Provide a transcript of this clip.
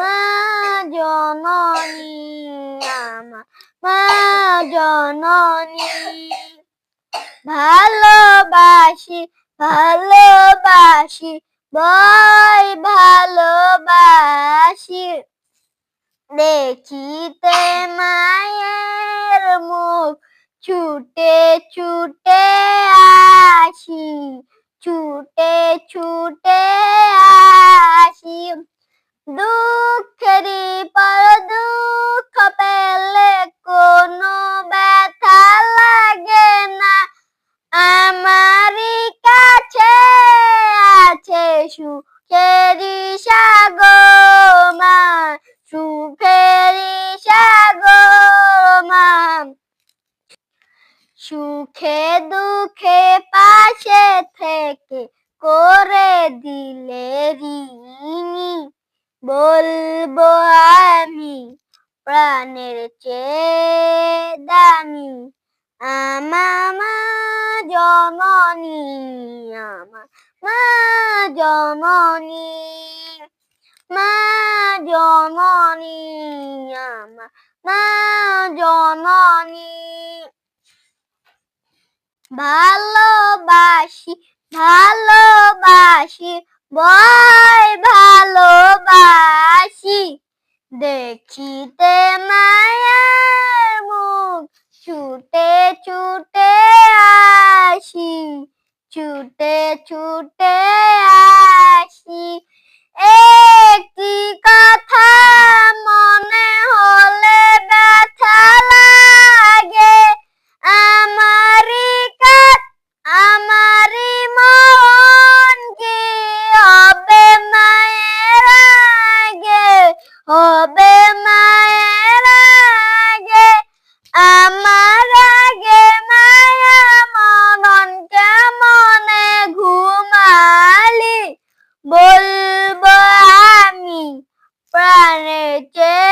মা জননী ভালোবাসি ভালোবাসি, বই ভালোবাসি। দেখিতে মায়ের মুখ, ছুটে ছুটে আসি, ছুটে ছুটে আসি। দুঃখেরই সাগর মা সুখেরই সাগর মা সুখে দুঃখে পাশে থেকে করে দিলে বলব আমি প্রাণের চেয়ে দামি। আমা জননী আমা মা জননী মা জননী মা জননী ভালোবাসি ভালোবাসি, বয় ভালোবাসি, দেখিতে মায়া छूटे छूटे आशी छूटे छूटे आ Yeah.